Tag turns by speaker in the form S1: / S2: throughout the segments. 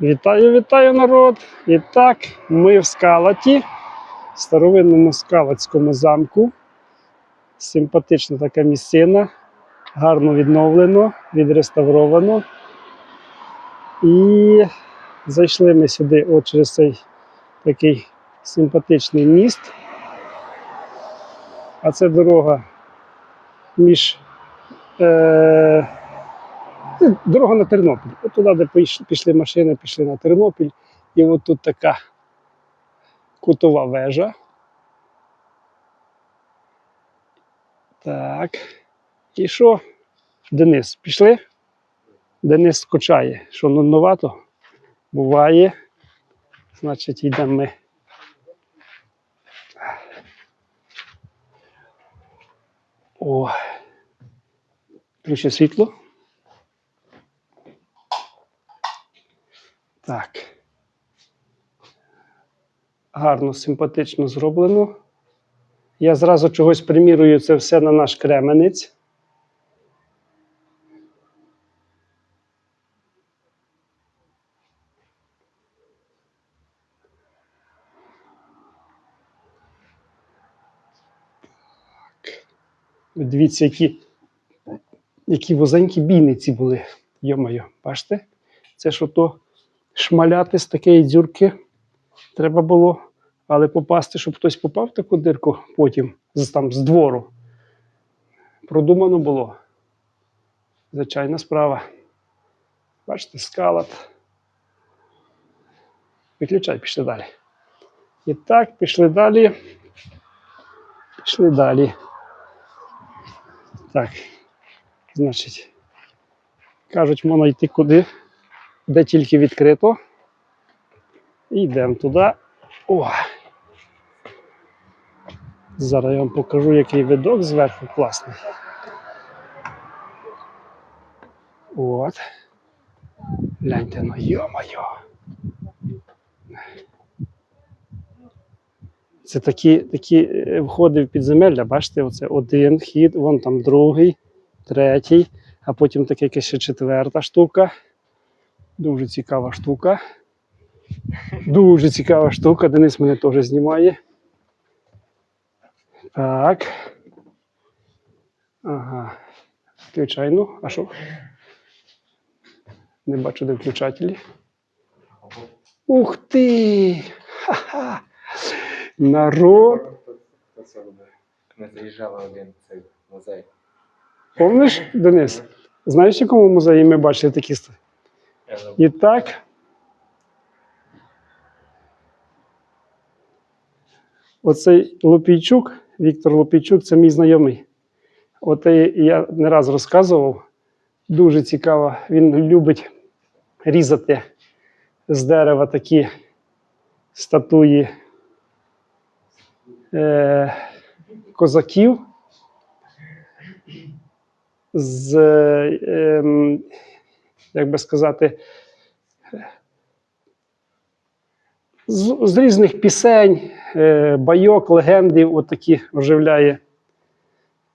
S1: Вітаю, вітаю, народ! І так, ми в скалаті, старовинному скалацькому замку. Симпатична така місцина, гарно відновлено, відреставровано. І зайшли ми сюди от через цей такий симпатичний міст. А це дорога між. Е, Дорога на Тернопіль. От туди, де пішли машини, пішли на Тернопіль. І от тут така кутова вежа. Так. І що? Денис, пішли? Денис скучає. Що нудновато? Буває. Значить, йдемо ми. О. Включи світло. Так. Гарно, симпатично зроблено. Я зразу чогось примірую це все на наш кременець. Дивіться, які, які вузенькі бійниці були. Йо-моє, бачите? Це що то шмаляти з такої дзюрки треба було, але попасти, щоб хтось попав в таку дирку потім там, з двору. Продумано було. Звичайна справа. Бачите, скалат. Виключай, пішли далі. І так, пішли далі. Пішли далі. Так. Значить, кажуть, можна йти куди, де тільки відкрито. І йдемо туди. О! Зараз я вам покажу, який видок зверху класний. От. Гляньте, ну йо-моє. Це такі, такі е, входи в підземелля, бачите, оце один хід, вон там другий, третій, а потім таке ще четверта штука. Дуже цікава штука. Дуже цікава штука. Денис мене теж знімає. Так. Ага. Включай, ну, а що? Не бачу, де включателі. Ух ти! Ха-ха! Народ!
S2: Ми заїжджали один цей музей.
S1: Помниш, Денис? Знаєш, в якому музеї ми бачили такі? І так. Оцей Лопійчук, Віктор Лопійчук, це мій знайомий. От я не раз розказував. Дуже цікаво. Він любить різати з дерева такі статуї е, козаків. З, е, як би сказати, з, з різних пісень, е, байок, легендів, отакі оживляє,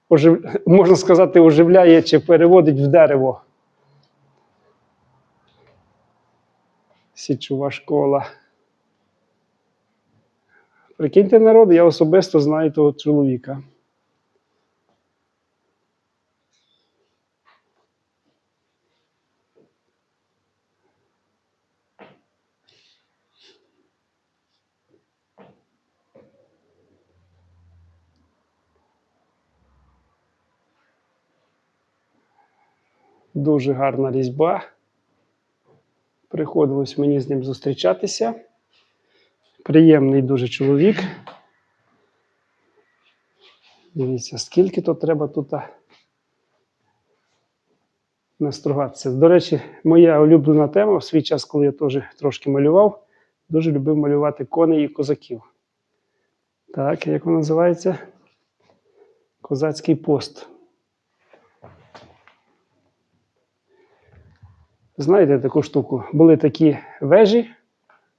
S1: ожив, можна сказати, оживляє чи переводить в дерево. Січова школа. Прикиньте народ, я особисто знаю того чоловіка. Дуже гарна різьба. Приходилось мені з ним зустрічатися. Приємний дуже чоловік. Дивіться, скільки то треба тут настругатися. До речі, моя улюблена тема в свій час, коли я теж трошки малював, дуже любив малювати коней і козаків. Так, як воно називається? Козацький пост. Знаєте таку штуку? Були такі вежі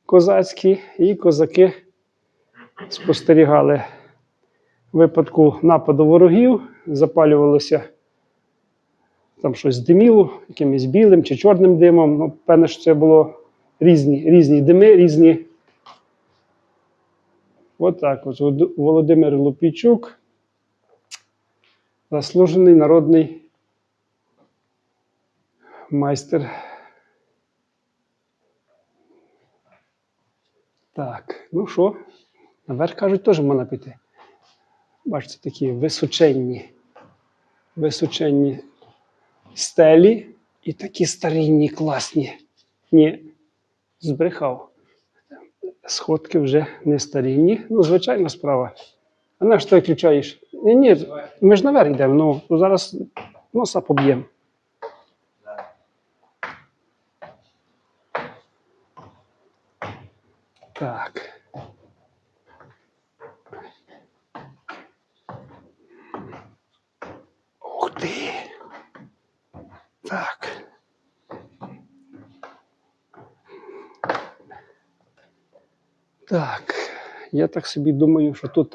S1: козацькі, і козаки спостерігали в випадку нападу ворогів, запалювалося там щось диміло, якимось білим чи чорним димом. Ну, певне, що це було різні, різні дими, різні. От так от. Володимир Лупійчук, заслужений народний майстер. Так, ну що, наверх кажуть, теж можна піти. Бачите, такі височенні, височенні стелі і такі старинні, класні. Ні, збрехав. Сходки вже не старинні. Ну, звичайна справа. А на що ти виключаєш? Ні, ні, ми ж наверх йдемо. Ну зараз носа поб'ємо. Так. Ух ти. Так. Так. Я так собі думаю, що тут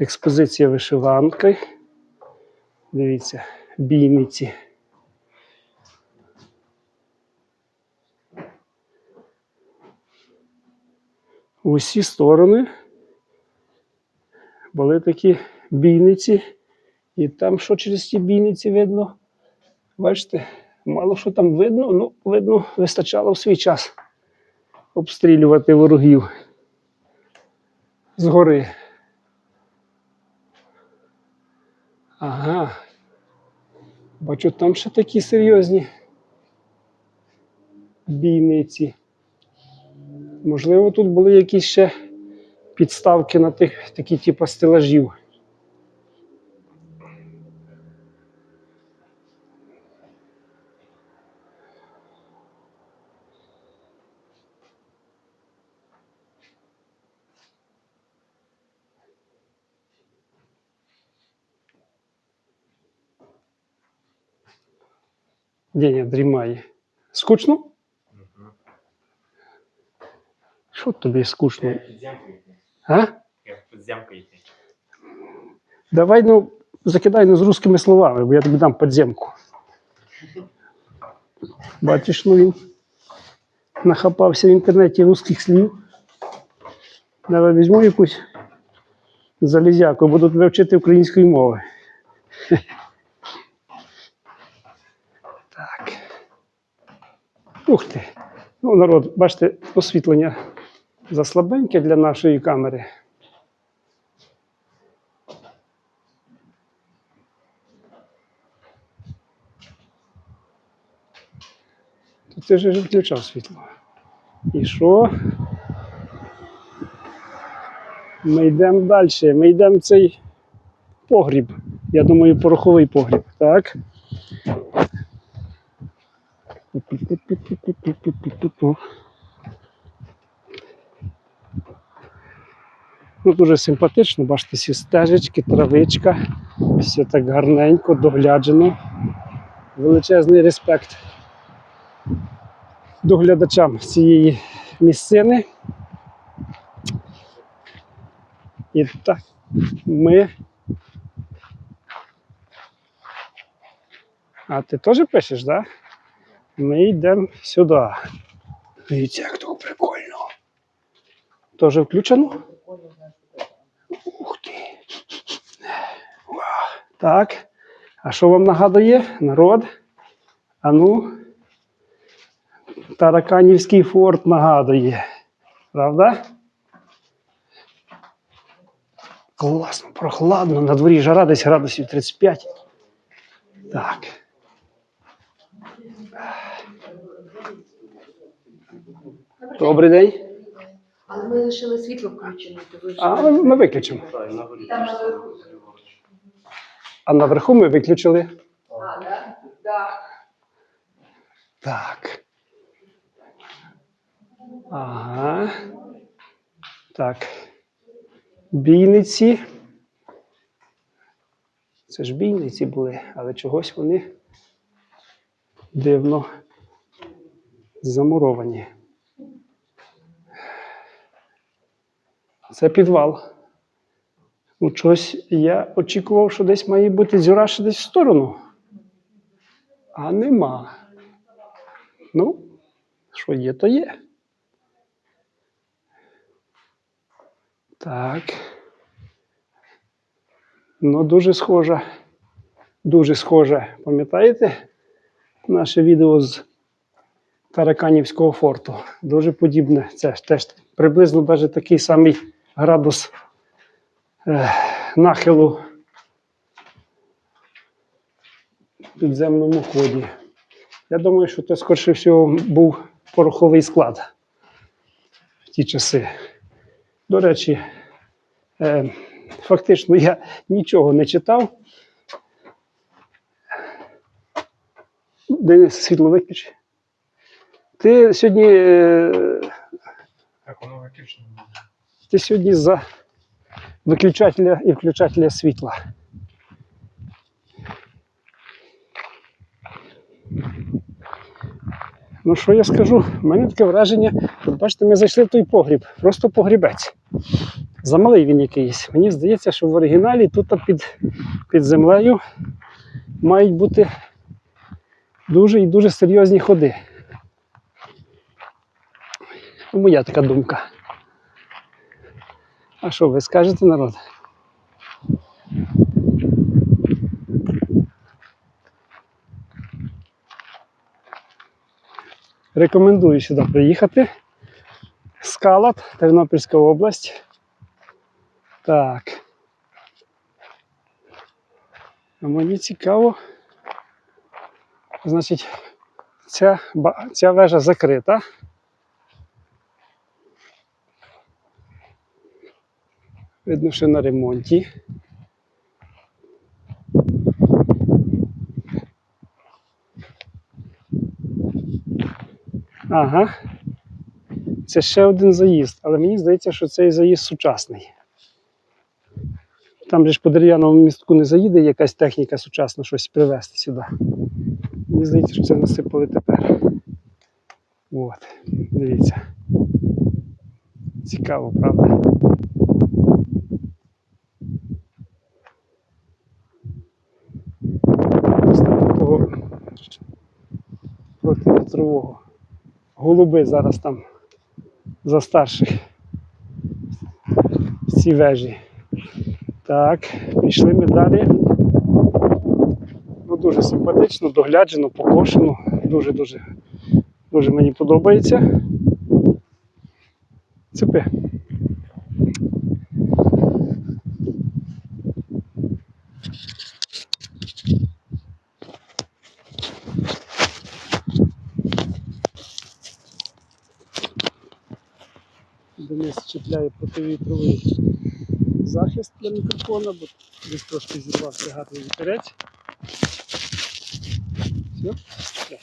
S1: експозиція вишиванки. Дивіться, бійниці. У всі сторони були такі бійниці, і там що через ті бійниці видно? Бачите, мало що там видно, ну, видно, вистачало в свій час обстрілювати ворогів згори. Ага. Бачу, там ще такі серйозні бійниці. Можливо, тут були якісь ще підставки на тих, такі типу стелажів. Деня дрімає. Скучно? Що тобі скучно?
S2: Йти.
S1: А?
S2: Йти.
S1: Давай, ну, закидай ну, з русскими словами, бо я тобі дам підземку. Бачиш, ну він нахапався в інтернеті русських слів. Давай візьму якусь залізяку, буду тебе вчити української мови. Так. Ух ти. Ну, народ, бачите, освітлення заслабеньке для нашої камери. То ти ж включав світло. І що? Ми йдемо далі. Ми йдемо в цей погріб. Я думаю, пороховий погріб. Так. Ну, дуже симпатично, бачите, всі стежечки, травичка, все так гарненько, догляджено. Величезний респект доглядачам цієї місцини. І так ми. А ти теж пишеш, так? Да? Ми йдемо сюди. Дивіться, як тут прикольно. Тоже включено? Ух ти. Так. А що вам нагадує, народ? А ну, Тараканівський форт нагадує. Правда? Класно, прохладно, на дворі жара десь градусів 35. Так. Добрий день.
S3: Але ми лишили світло включене, то ви
S1: А ми, ми виключимо.
S3: там наверху.
S1: А наверху ми виключили.
S3: А, да? Да.
S1: Так. Ага. Так. Бійниці. Це ж бійниці були, але чогось вони дивно замуровані. Це підвал. Ну, чогось я очікував, що десь має бути зюра ще десь в сторону. А нема. Ну, Що є, то є. Так. Ну, дуже схоже. Дуже схоже. Пам'ятаєте наше відео з Тараканівського форту? Дуже подібне. Це теж приблизно навіть такий самий градус е, нахилу підземному ході. Я думаю, що це, скоріше всього, був пороховий склад в ті часи. До речі, е, фактично я нічого не читав. Денис, світло виключи. Ти сьогодні, е,
S2: Так, воно виключено.
S1: Ти сьогодні за виключателя і включателя світла. Ну, що я скажу? У мене таке враження, от бачите, ми зайшли в той погріб, просто погрібець. Замалий він якийсь. Мені здається, що в оригіналі тут під, під землею мають бути дуже і дуже серйозні ходи. Моя така думка. А що ви скажете, народ? Рекомендую сюди приїхати. Скалат, Тернопільська область. Так. А мені цікаво. Значить, ця, ця вежа закрита. Видно, що на ремонті. Ага. Це ще один заїзд, але мені здається, що цей заїзд сучасний. Там же ж по дерев'яному містку не заїде якась техніка сучасна щось привезти сюди. Мені здається, що це насипали тепер. От, дивіться. Цікаво, правда? Того противітрового. Голуби зараз там за старших в цій вежі. Так, пішли ми далі. Ну, дуже симпатично, догляджено, покошено. Дуже-дуже дуже мені подобається. Цепи. Денис противітровий захист для мікрофона, бо десь трошки зірвався гарний вітерець. Все.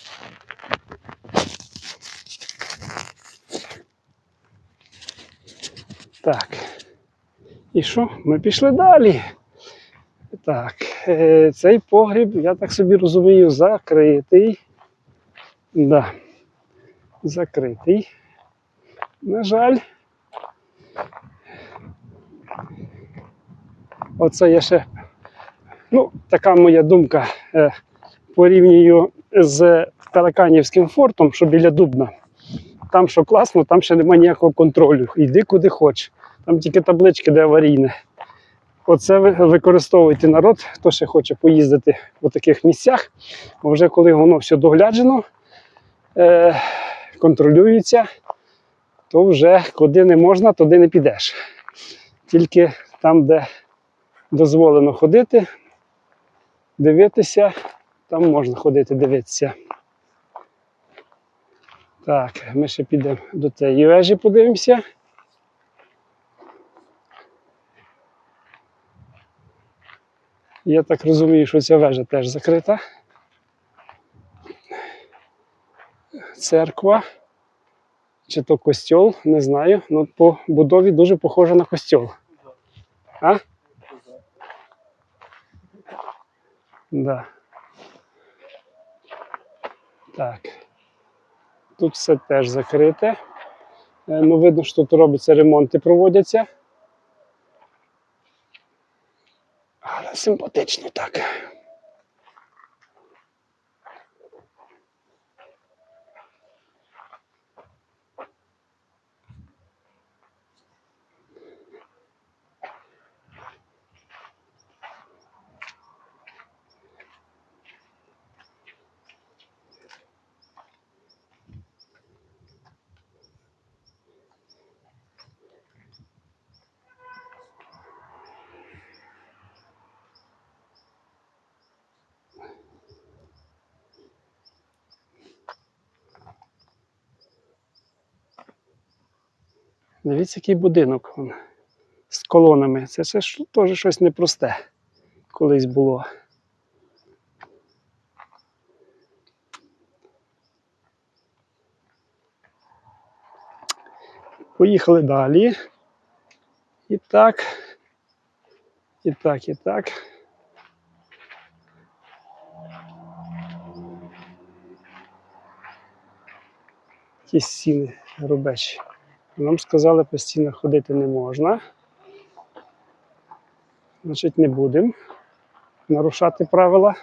S1: Так. І що? Ми пішли далі. Так, е, цей погріб, я так собі розумію, закритий. Да. Закритий. На жаль. Оце я ще. Ну, така моя думка. Е, порівнюю з Тараканівським фортом, що біля Дубна. Там що класно, там ще немає ніякого контролю. Йди куди хочеш. Там тільки таблички, де аварійне. Оце ви використовуйте народ, хто ще хоче поїздити в таких місцях. Бо вже коли воно все догляджено, е, контролюється, то вже куди не можна, туди не підеш. Тільки там, де дозволено ходити, дивитися, там можна ходити дивитися. Так, ми ще підемо до цієї вежі, подивимося. Я так розумію, що ця вежа теж закрита. Церква. Чи то костьол, не знаю. Ну, по будові дуже похоже на костьол. А? Да. Так. Тут все теж закрите. Е, Ну, видно, що тут робиться ремонти, проводяться. Але симпатично так. Дивіться, який будинок вон, з колонами. Це ще теж щось непросте колись було. Поїхали далі. І так. І так, і так. Якісь стіни рубечі. Нам сказали, по стінах ходити не можна. Значить, не будемо нарушати правила.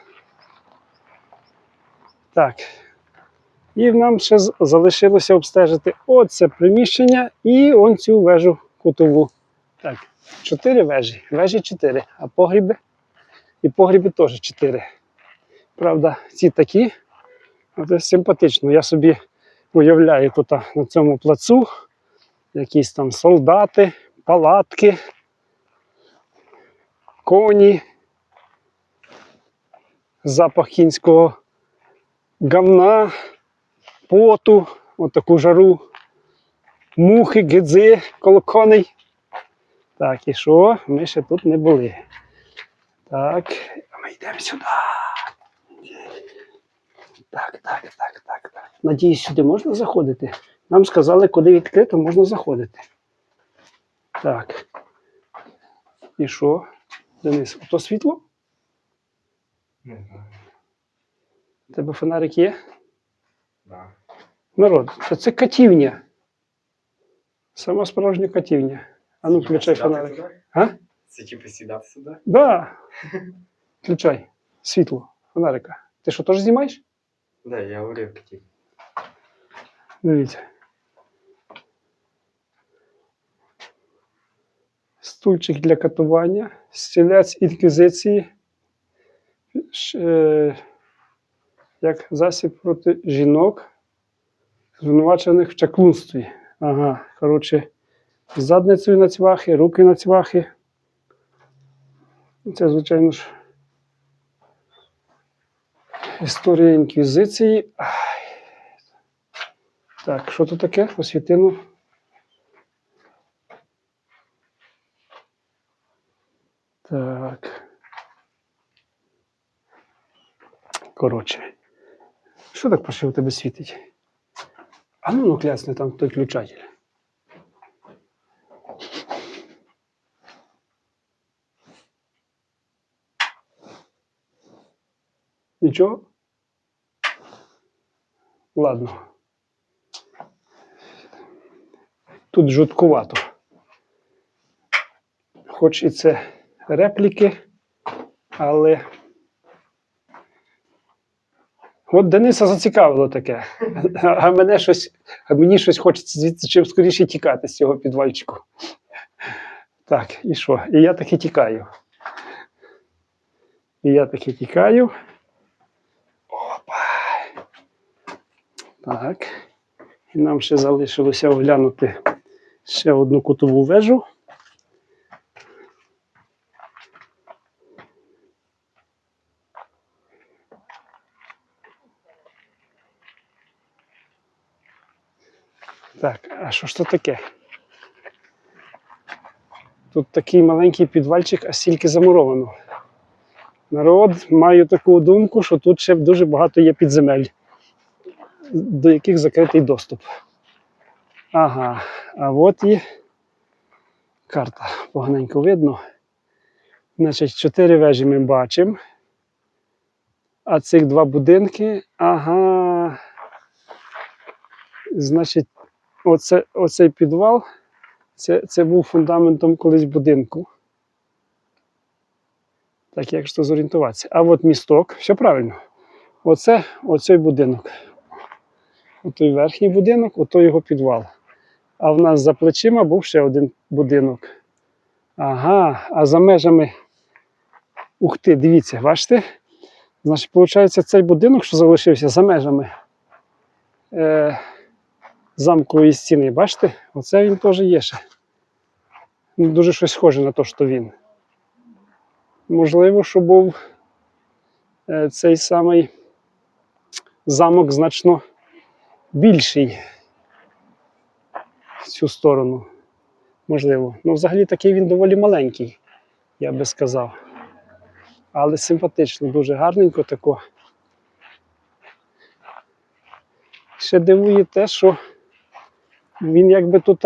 S1: Так. І нам ще залишилося обстежити оце приміщення і он цю вежу кутову. Так, чотири вежі. Вежі чотири, а погріби. І погріби теж чотири. Правда, ці такі. Це симпатично. Я собі уявляю тут на цьому плацу якісь там солдати, палатки, коні, запах кінського гамна, поту, отаку жару, мухи, гидзи коло коней. Так, і що? Ми ще тут не були. Так, ми йдемо сюди. Так, так, так, так, так. Надіюсь, сюди можна заходити. Нам сказали, куди відкрито можна заходити. Так. І що? Денис, то світло?
S2: Не знаю.
S1: У тебе фонарик є?
S2: Да.
S1: Народ, то це катівня. Сама справжня катівня. А ну, включай фонарик. А?
S2: Це типу сідати сюди?
S1: Да. Включай. Світло, фонарика. Ти що, теж знімаєш?
S2: Да, я говорив хотів.
S1: Дивіться. Стульчик для катування, стілець інквізиції, е, як засіб проти жінок, звинувачених в чаклунстві. Ага, коротше, задницею на цвахи, руки на цвахи. Це, звичайно ж, історія інквізиції. Так, що тут таке? Освітину. Так. Коротше. Що так пошив у тебе світить? А ну ну клясне там той включатель. Нічого? Ладно. Тут жуткувато. Хоч і це репліки, але. От Дениса зацікавило таке. А мене щось, а мені щось хочеться звідси чим скоріше тікати з цього підвальчику. Так, і що? І я таки тікаю. І я таки тікаю. Опа. Так. І нам ще залишилося оглянути ще одну кутову вежу. Так, а що ж це таке? Тут такий маленький підвальчик, а стільки замуровано. Народ, маю таку думку, що тут ще дуже багато є підземель, до яких закритий доступ. Ага, а от і карта. Поганенько видно. Значить, чотири вежі ми бачимо. А цих два будинки. Ага. Значить, оце, оцей підвал. Це, це був фундаментом колись будинку. Так, як ж то зорієнтуватися? А от місток, все правильно. Оце оцей будинок. Отой верхній будинок, ото його підвал. А в нас за плечима був ще один будинок. Ага, а за межами. Ух ти, дивіться, бачите? Значить, виходить, цей будинок, що залишився за межами е, замкової стіни, бачите? Оце він теж є ще. Ну, Дуже щось схоже на те, що він. Можливо, що був е, цей самий замок значно більший в цю сторону. Можливо. Ну, взагалі такий він доволі маленький, я би сказав. Але симпатично, дуже гарненько тако. Ще дивує те, що він якби тут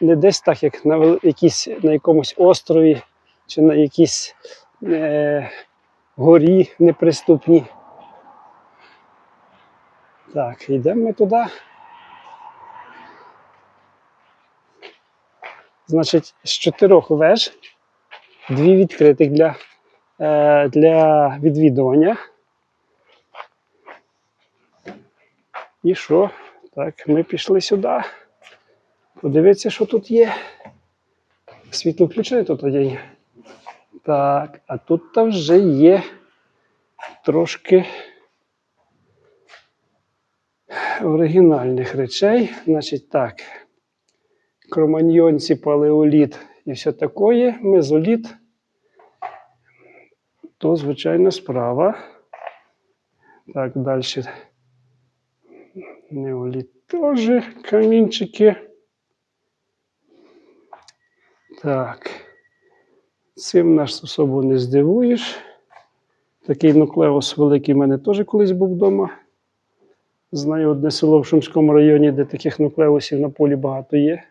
S1: не десь так, як на, якійсь, на якомусь острові чи на якійсь е, горі неприступній. Так, йдемо ми туди. Значить, з чотирьох веж, дві відкритих для, е, для відвідування. І що? Так, ми пішли сюди. Подивіться, що тут є. Світло включене тут є. Так, а тут та вже є трошки оригінальних речей. Значить так, кроманьйонці, палеоліт і все таке, мезоліт. То звичайна справа. Так, далі. Неоліт теж камінчики. Так. Цим нас особо не здивуєш. Такий нуклеус великий в мене теж колись був вдома. Знаю одне село в Шумському районі, де таких нуклеусів на полі багато є.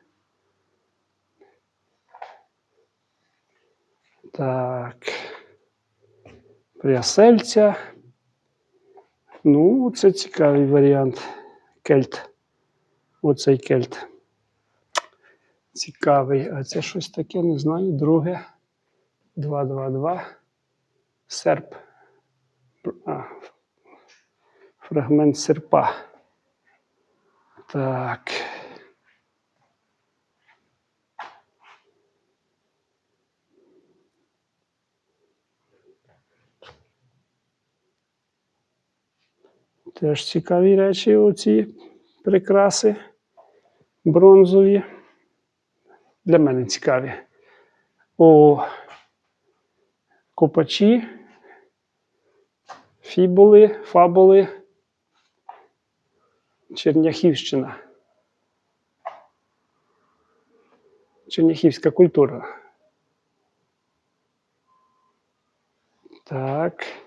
S1: Так. Прясельця. Ну, це цікавий варіант. Кельт. Оцей кельт. Цікавий. А це щось таке, не знаю. Друге. 2-2-2. Серп. А, фрагмент серпа. Так. Теж цікаві речі, оці прикраси бронзові. Для мене цікаві. О, копачі, фібули, фабули, Черняхівщина. Черняхівська культура. Так.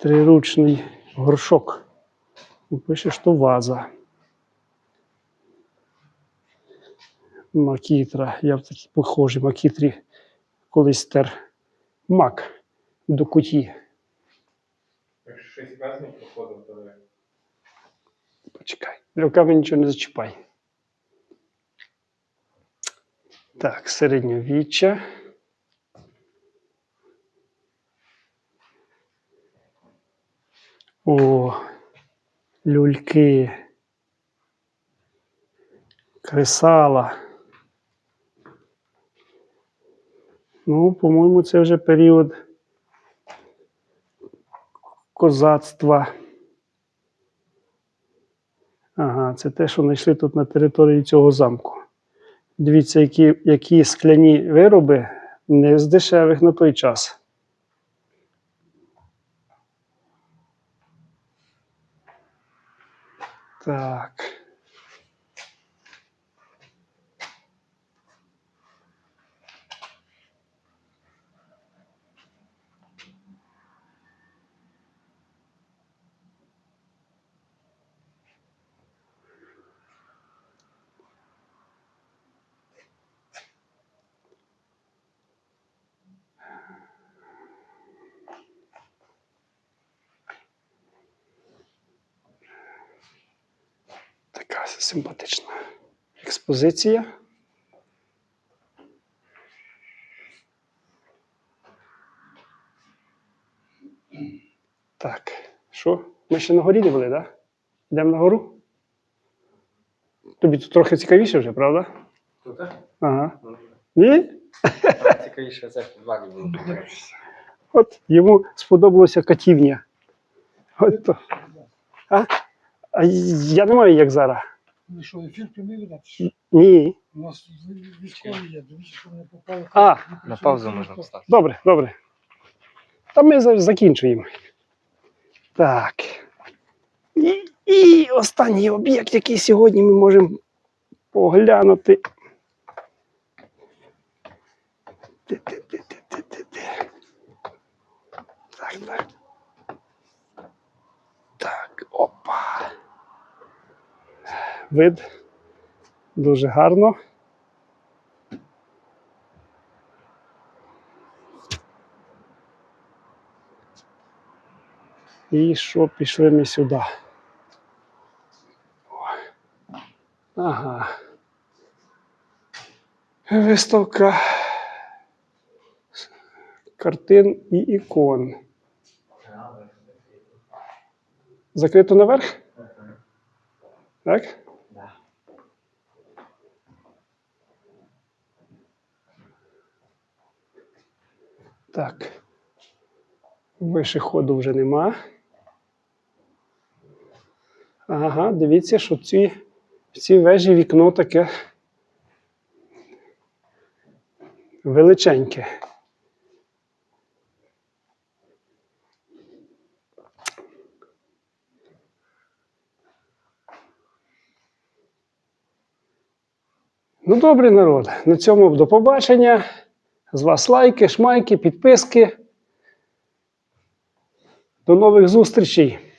S1: Триручний горшок. Пише, що ваза. Макітра. Я в такій похожій макітрі колись тер мак до куті.
S2: Щось праздник проходив, ви
S1: Почекай. Руками нічого не зачіпай. Так, середньовіччя. О, люльки. Кресала. Ну, по-моєму, це вже період козацтва. Ага, це те, що знайшли тут на території цього замку. Дивіться, які, які скляні вироби не з дешевих на той час. Так. Така симпатична експозиція. Так, що? Ми ще на горі не були, так? Да? Йдемо на гору? Тобі тут трохи цікавіше вже, правда?
S2: тут?
S1: Ага.
S2: Ну,
S1: Ні?
S2: Цікавіше це підвалі було.
S1: От йому сподобалося катівня. От то. А? а я не маю як зараз.
S4: Ну що, ефір прямий видати?
S1: Ні.
S4: У нас військові є, дивіться, що вони попали.
S1: А,
S2: На паузу можна поставити.
S1: Добре, добре. Та ми за- закінчуємо. Так. І, І останній об'єкт, який сьогодні ми можемо поглянути. Ти-ти-ти-ти-ти-ти. Так, так. Так, опа. Вид дуже гарно. І що пішли ми сюди? Ага. Виставка картин і ікон. Закрито наверх? Так? Так. Вище ходу вже нема. Ага, дивіться, що в цій, в цій вежі вікно таке величеньке. Ну, добре, народ. На цьому до побачення. З вас лайки, шмайки, підписки. До нових зустрічей!